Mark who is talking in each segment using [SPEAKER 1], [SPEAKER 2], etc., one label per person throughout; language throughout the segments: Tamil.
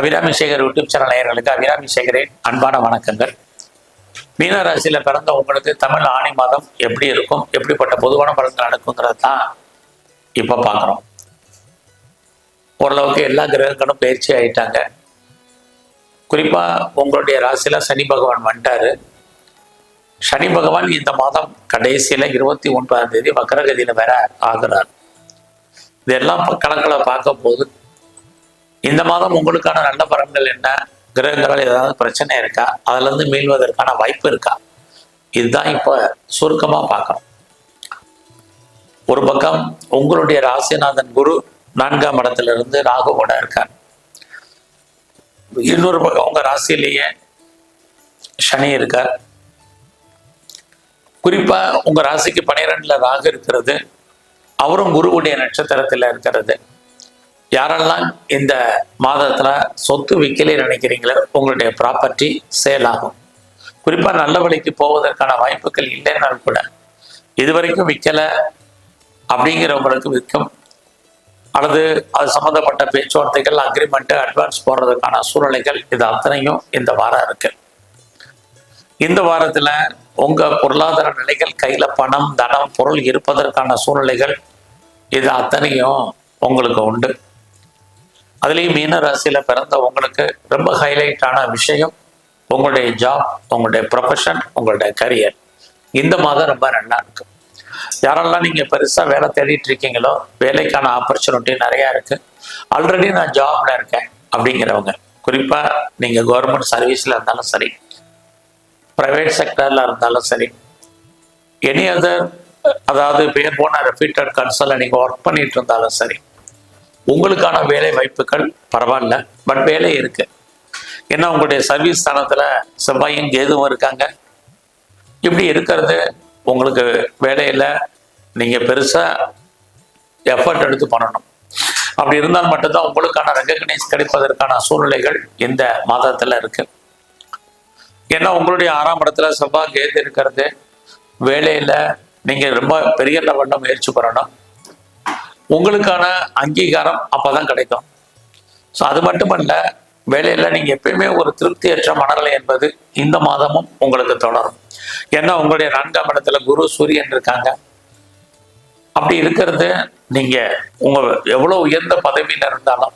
[SPEAKER 1] அபிராமி சேகர் யூடியூப் சேனல் நேயர்களுக்கு அபிராமி சேகரின் அன்பான வணக்கங்கள். மீன ராசியில பிறந்த உங்களுக்கு தமிழ் ஆணி மாதம் எப்படி இருக்கும்? எப்படிப்பட்ட பொதுவான பலன்கள் நடக்குங்கிறது தான் இப்போ பார்க்குறோம். ஓரளவுக்கு எல்லா கிரகங்களும் பயிற்சி ஆயிட்டாங்க. குறிப்பா உங்களுடைய ராசியில சனி பகவான் வந்துட்டாரு. சனி பகவான் இந்த மாதம் கடைசியில இருபத்தி ஒன்பதாம் தேதி வக்கரகதியில வேற ஆகிறார். இதெல்லாம் ப- கணக்குல பார்க்க போது இந்த மாதம் உங்களுக்கான நல்ல பலன்கள் என்ன? கிரகங்களால் ஏதாவது பிரச்சனை இருக்கா? அதுல இருந்து மீள்வதற்கான வாய்ப்பு இருக்கா? இதுதான் இப்ப சுருக்கமா பார்க்கணும். ஒரு பக்கம் உங்களுடைய ராசிநாதன் குரு நான்காம் இடத்திலிருந்து ராகுவோட இருக்கார். இன்னொரு பக்கம் உங்க ராசியிலேயே சனி இருக்கார். குறிப்பா உங்க ராசிக்கு பனிரெண்டுல ராகு இருக்கிறது. அவரும் குருவுடைய நட்சத்திரத்துல இருக்கிறது. யாரெல்லாம் இந்த மாதத்துல சொத்து விற்கலே நினைக்கிறீங்களோ உங்களுடைய ப்ராப்பர்ட்டி சேல் ஆகும். குறிப்பா நல்ல வழிக்கு போவதற்கான வாய்ப்புகள் இல்லைனாலும் கூட இதுவரைக்கும் விற்கலை அப்படிங்கிறவங்களுக்கு விற்கும் அல்லது அது சம்மந்தப்பட்ட பேச்சுவார்த்தைகள் அக்ரிமெண்ட்டு அட்வான்ஸ் போடுறதுக்கான சூழ்நிலைகள் இது அத்தனையும் இந்த வாரம் இருக்கு. இந்த வாரத்தில் உங்கள் பொருளாதார நிலைகள் கையில் பணம் தனம் பொருள் இருப்பதற்கான சூழ்நிலைகள் இது அத்தனையும் உங்களுக்கு உண்டு. அதுலேயும் மீன ராசியில் பிறந்த உங்களுக்கு ரொம்ப ஹைலைட்டான விஷயம் உங்களுடைய ஜாப் உங்களுடைய ப்ரொஃபஷன் உங்களுடைய கரியர் இந்த மாதம் ரொம்ப நல்லா இருக்கு. யாரெல்லாம் நீங்கள் பெருசாக வேலை தேடிட்டு இருக்கீங்களோ வேலைக்கான ஆப்பர்ச்சுனிட்டி நிறையா இருக்குது ஆல்ரெடி நான் ஜாப்ல இருக்கேன் அப்படிங்கிறவங்க. குறிப்பாக நீங்கள் கவர்மெண்ட் சர்வீஸில் இருந்தாலும் சரி ப்ரைவேட் செக்டரில் இருந்தாலும் சரி எனி அதர் அதாவது பேர் போன ரெஃபீட்டட் கன்சல்ல நீங்கள் ஒர்க் பண்ணிட்டு இருந்தாலும் சரி உங்களுக்கான வேலை வாய்ப்புகள் பரவாயில்ல பட் வேலை இருக்கு. ஏன்னா உங்களுடைய சர்வீஸ் ஸ்தானத்தில் செவ்வாயும் கேதுவும் இருக்காங்க. இப்படி இருக்கிறது உங்களுக்கு வேலையில் நீங்கள் பெருசாக எஃபர்ட் எடுத்து பண்ணணும். அப்படி இருந்தால் மட்டும்தான் உங்களுக்கான ரெக்கக்னைஸ் கிடைப்பதற்கான சூழ்நிலைகள் இந்த மாதத்துல இருக்கு. ஏன்னா உங்களுடைய ஆறாம் இடத்துல செவ்வாய் கேது இருக்கிறது. வேலையில் நீங்கள் ரொம்ப பெரிய லெவலில் முயற்சி பண்ணணும். உங்களுக்கான அங்கீகாரம் அப்பதான் கிடைக்கும். ஸோ அது மட்டுமல்ல வேலையில நீங்க எப்பயுமே ஒரு திருப்தியற்ற மனநிலை என்பது இந்த மாதமும் உங்களுக்கு தொடரும். ஏன்னா உங்களுடைய நான்காம் இடத்துல குரு சூரியன் இருக்காங்க. அப்படி இருக்கிறது நீங்க உங்க எவ்வளவு உயர்ந்த பதவியில இருந்தாலும்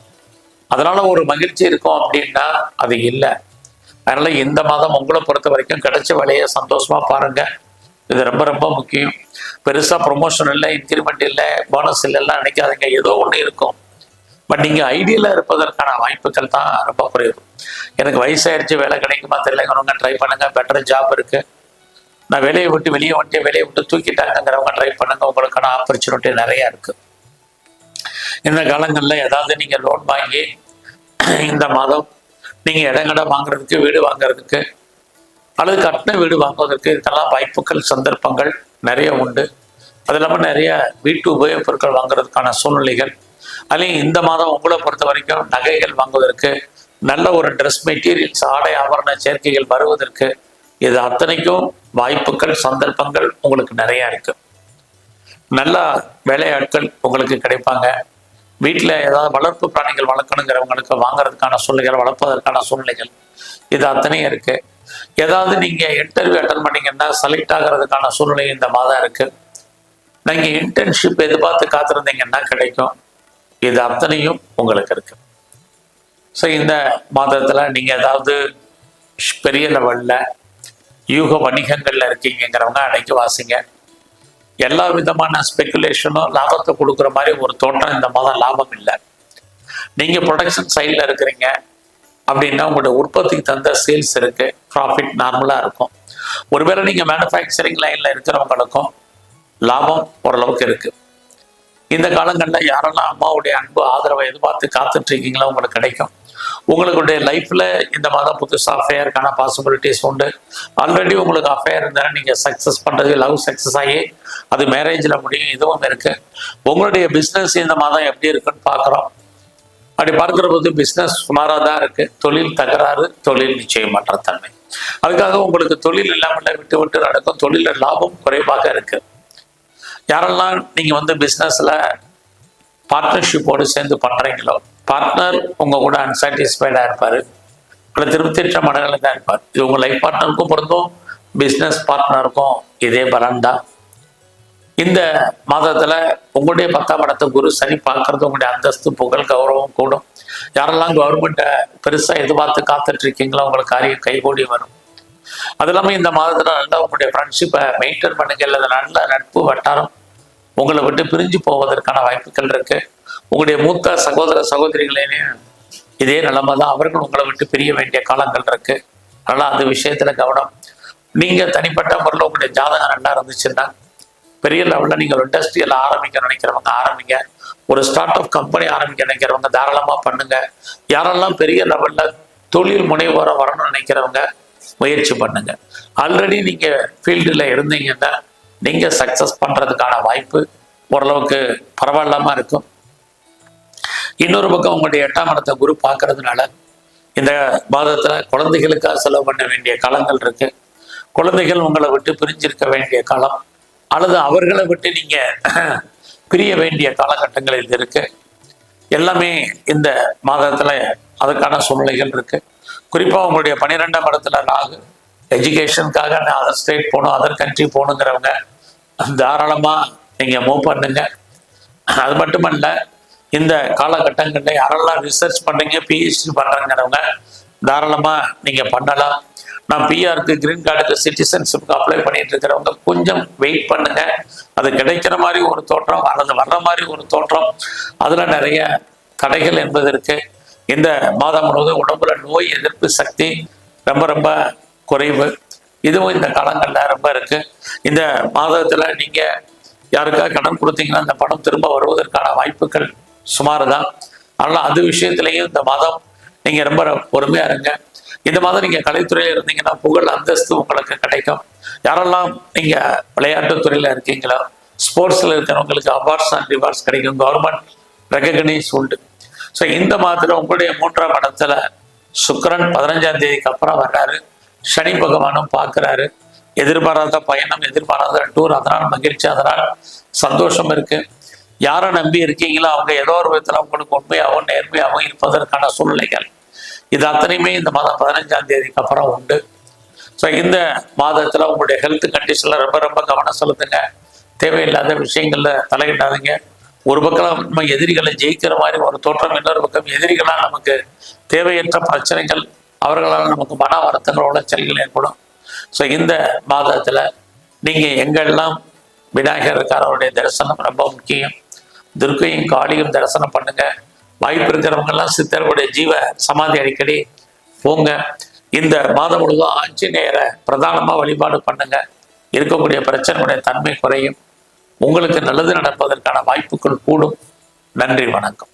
[SPEAKER 1] அதனால ஒரு மகிழ்ச்சி இருக்கும் அப்படின்னா அது இல்லை. அதனால இந்த மாதம் உங்களை பொறுத்த வரைக்கும் கிடைச்ச வேலையை சந்தோஷமா பாருங்க. இது ரொம்ப ரொம்ப முக்கியம். பெருசாக ப்ரொமோஷன் இல்லை இன்க்ரிமெண்ட் இல்லை போனஸ் இல்லைலாம் நினைக்காதீங்க. ஏதோ ஒன்று இருக்கும். பட் நீங்கள் ஐடியலா இருப்பதற்கான வாய்ப்புகள் தான் ரொம்ப குறைவு. எனக்கு வயசாயிருச்சு வேலை கிடைக்குமா தெரியலங்கிறவங்க ட்ரை பண்ணுங்கள் பெட்டர் ஜாப் இருக்குது நான் வேலையை விட்டு வெளியே வந்துட்டு வேலையை விட்டு தூக்கிட்டாங்கிறவங்க ட்ரை பண்ணுங்க. உங்களுக்கான ஆப்பர்ச்சுனிட்டி நிறையா இருக்குது இந்த காலங்களில் ஏதாவது நீங்கள் லோன் வாங்கி இந்த மாதம் நீங்கள் இடங்கடை வாங்குறதுக்கு வீடு வாங்குறதுக்கு அல்லது கட்டின வீடு வாங்குவதற்கு இதெல்லாம் வாய்ப்புகள் சந்தர்ப்பங்கள் நிறைய உண்டு. அது இல்லாமல் நிறைய வீட்டு உபயோகப் பொருட்கள் வாங்குறதுக்கான சூழ்நிலைகள். அதுலேயும் இந்த மாதம் உங்களை பொறுத்த வரைக்கும் நகைகள் வாங்குவதற்கு நல்ல ஒரு ட்ரெஸ் மெட்டீரியல்ஸ் ஆடை ஆபரண சேர்க்கைகள் வருவதற்கு இது அத்தனைக்கும் வாய்ப்புகள் சந்தர்ப்பங்கள் உங்களுக்கு நிறைய இருக்கு. நல்ல வேலையாட்கள் உங்களுக்கு கிடைப்பாங்க. வீட்டில் ஏதாவது வளர்ப்பு பிராணிகள் வளர்க்கணுங்கிறவங்களுக்கு வாங்குறதுக்கான சூழ்நிலைகள் வளர்ப்பதற்கான சூழ்நிலைகள் இது அத்தனையும் இருக்குது ஏதாவது நீங்க இன்டர்வியூ அட்டன் பண்ணீங்கன்னா செலக்ட் ஆகிறதுக்கான சூழ்நிலை இந்த மாதம் இருக்கு. நீங்க இன்டர்ன்ஷிப் எதிர்பார்த்து காத்திருந்தீங்கன்னா கிடைக்கும். இது அத்தனையும் உங்களுக்கு இருக்கு. ஸோ இந்த மாதத்துல நீங்க ஏதாவது பெரிய லெவல்ல யூக வணிகங்கள்ல இருக்கீங்கிறவங்க அடைக்கி வாசிங்க. எல்லா விதமான ஸ்பெகுலேஷனும் லாபத்தை கொடுக்குற மாதிரி ஒரு தோற்றம் இந்த மாதம் லாபம் இல்லை. நீங்க ப்ரொடக்ஷன் சைடில் இருக்கிறீங்க. அப்படின்னா உங்களுடைய உற்பத்திக்கு தந்த சேல்ஸ் இருக்கு ப்ராஃபிட் நார்மலாக இருக்கும். ஒருவேளை நீங்கள் மேனுஃபேக்சரிங் லைனில் இருக்கிறவங்களுக்கும் லாபம் ஓரளவுக்கு இருக்கு. இந்த காலங்களில் யாரெல்லாம் அம்மாவுடைய அன்பு ஆதரவை எதிர்பார்த்து காத்துட்டு இருக்கீங்களோ உங்களுக்கு கிடைக்கும். உங்களுடைய லைஃப்பில் இந்த மாதம் புதுசாக அஃபேருக்கான பாசிபிலிட்டிஸ் உண்டு. ஆல்ரெடி உங்களுக்கு அஃபேர் இருந்தாலும் நீங்கள் சக்ஸஸ் பண்ணுறது லவ் சக்ஸஸ் ஆகி அது மேரேஜில் முடியும் இதுவும் இருக்குது உங்களுடைய பிஸ்னஸ் இந்த மாதம் எப்படி இருக்குன்னு பார்க்குறோம். அப்படி பார்க்குற போது பிஸ்னஸ் சுமாராக தான் இருக்கு. தொழில் தகராறு தொழில் நிச்சயமற்ற தன்மை. அதுக்காக உங்களுக்கு தொழில் இல்லாமல் விட்டு விட்டு நடக்கும். தொழிலில் லாபம் குறைவாக இருக்கு. யாரெல்லாம் நீங்க வந்து பிஸ்னஸில் பார்ட்னர்ஷிப்போடு சேர்ந்து பண்றீங்களோ பார்ட்னர் உங்க கூட அன்சாட்டிஸ்ஃபைடாக இருப்பார். இல்லை திருப்தியற்ற மனநிலை தான் இருப்பார். இது உங்கள் லைஃப் பார்ட்னருக்கும் பொருந்தும் பிஸ்னஸ் பார்ட்னருக்கும் இதே பலன் தான். இந்த மாதத்துல உங்களுடைய பத்தாம் இடத்த குரு சனி பார்க்கறது உங்களுடைய அந்தஸ்து புகழ் கௌரவம் கூடும். யாரெல்லாம் கவர்மெண்ட்டை பெருசா எதிர்பார்த்து காத்துட்டு இருக்கீங்களோ உங்களுக்கு காரியம் கைகூடி வரும். அது இல்லாமல் இந்த மாதத்துல நல்லா உங்களுடைய ஃப்ரெண்ட்ஷிப்பை மெயின்டைன் பண்ணுங்க. இல்லை நல்ல நட்பு வட்டாரம் உங்களை விட்டு பிரிஞ்சு போவதற்கான வாய்ப்புகள் இருக்கு. உங்களுடைய மூத்த சகோதர சகோதரிகளையும் இதே நிலைமை தான் அவர்கள் உங்களை விட்டு பிரிய வேண்டிய காலங்கள் இருக்கு. அதனால அந்த விஷயத்துல கவனம். நீங்க தனிப்பட்ட முறையில் உங்களுடைய ஜாதகம் நல்லா இருந்துச்சுன்னா பெரிய லெவலில் நீங்கள் இண்டஸ்ட்ரியல் ஆரம்பிக்க நினைக்கிறவங்க ஆரம்பிங்க. ஒரு ஸ்டார்ட் அப் கம்பெனி ஆரம்பிக்க நினைக்கிறவங்க தாராளமாக பண்ணுங்க. யாரெல்லாம் பெரிய லெவலில் தொழில் முனைவோரம் வரணும்னு நினைக்கிறவங்க முயற்சி பண்ணுங்க. ஆல்ரெடி நீங்கள் ஃபீல்டில் இருந்தீங்கன்னா நீங்கள் சக்ஸஸ் பண்ணுறதுக்கான வாய்ப்பு ஓரளவுக்கு பரவாயில்லாமல் இருக்கும். இன்னொரு பக்கம் உங்களுடைய எட்டாம் இடத்த குரு பார்க்கறதுனால இந்த மாதத்தில் குழந்தைகளுக்காக செலவு பண்ண வேண்டிய காலங்கள் இருக்கு. குழந்தைகள் உங்களை விட்டு பிரிஞ்சிருக்க வேண்டிய காலம் அல்லது அவர்களை விட்டு நீங்க பிரிய வேண்டிய காலகட்டங்களில் இருக்கு. எல்லாமே இந்த மாதத்துல அதுக்கான சூழ்நிலைகள் இருக்கு. குறிப்பா உங்களுடைய பன்னிரெண்டாம் இடத்துல ராகு எஜுகேஷனுக்காக நான் அதர் ஸ்டேட் போகணும் அதர் கண்ட்ரி போகணுங்கிறவங்க தாராளமா நீங்க மூவ் பண்ணுங்க. அது மட்டுமல்ல இந்த காலகட்டங்களில் யாரெல்லாம் ரிசர்ச் பண்றீங்க பிஹெச்டி பண்ணுறங்கிறவங்க தாராளமா நீங்க பண்ணலாம். நான் பிஆருக்கு கிரீன் கார்டுக்கு சிட்டிசன்ஷிப்க்கு அப்ளை பண்ணிட்டு இருக்கிறவங்க கொஞ்சம் வெயிட் பண்ணுங்க. அது கிடைக்கிற மாதிரி ஒரு தோற்றம் அல்லது வர்ற மாதிரி ஒரு தோற்றம். அதுல நிறைய கடைகள் என்பது இருக்கு. இந்த மாதம் முழுவதும் உடம்புல நோய் எதிர்ப்பு சக்தி ரொம்ப ரொம்ப குறைவு. இதுவும் இந்த காலங்களில் ரொம்ப இருக்கு. இந்த மாதத்துல நீங்க யாருக்கா கடன் கொடுத்தீங்கன்னா அந்த பணம் திரும்ப வருவதற்கான வாய்ப்புகள் சுமார் தான் ஆனால் அது விஷயத்திலையும் இந்த மாதம் நீங்கள் ரொம்ப பொறுமையாக இருங்க. இந்த மாதிரி நீங்க கலைத்துறையில இருந்தீங்கன்னா புகழ் அந்தஸ்து உங்களுக்கு கிடைக்கும். யாரெல்லாம் நீங்க விளையாட்டு துறையில இருக்கீங்களோ ஸ்போர்ட்ஸ்ல இருக்கிறவங்களுக்கு அவார்ட்ஸ் அண்ட் ரிவார்ட்ஸ் கிடைக்கும். கவர்மெண்ட் ரெகக்னைஸ் உண்டு. ஸோ இந்த மாதத்துல உங்களுடைய மூன்றாம் இடத்துல சுக்கரன் பதினஞ்சாம் தேதிக்கு அப்புறம் வர்றாரு. சனி பகவானும் பார்க்கறாரு. எதிர்பாராத பயணம் எதிர்பாராத டூர் அதனால் மகிழ்ச்சி அதனால் சந்தோஷம் இருக்கு. யாரை நம்பி இருக்கீங்களோ அவங்க ஏதோ ஒரு விதத்தில் உங்களுக்கு உண்மையாகவும் நேர்மையாகவும் இருப்பதற்கான சூழ்நிலைகள். இது அத்தனையுமே இந்த மாதம் பதினஞ்சாம் தேதிக்கு அப்புறம் உண்டு. ஸோ இந்த மாதத்தில் உங்களுடைய ஹெல்த் கண்டிஷனில் ரொம்ப ரொம்ப கவனம் செலுத்துங்க. தேவையில்லாத விஷயங்களில் தலையிடாதீங்க. ஒரு பக்கம் நம்ம எதிரிகளை ஜெயிக்கிற மாதிரி ஒரு தோற்றம் இன்னொரு பக்கம் எதிரிகளால் நமக்கு தேவையற்ற பிரச்சனைகள் அவர்களால் நமக்கு மன வருத்தங்கள் உளைச்சல்கள் ஏற்படும். ஸோ இந்த மாதத்தில் நீங்கள் எங்கெல்லாம் விநாயகர் இருக்காரருடைய தரிசனம் ரொம்ப முக்கியம். துர்க்கையும் காளியும் தரிசனம் பண்ணுங்கள் வாய்ப்பு இருக்கிறவங்க எல்லாம் ஜீவ சமாதி அடிக்கடி. போங்க. இந்த மாதம் முழுவதும் ஆஞ்சநேயரை பிரதானமா வழிபாடு பண்ணுங்க. இருக்கக்கூடிய பிரச்சனையுடைய தன்மை குறையும். உங்களுக்கு நல்லது நடப்பதற்கான வாய்ப்புகள் கூடும். நன்றி வணக்கம்.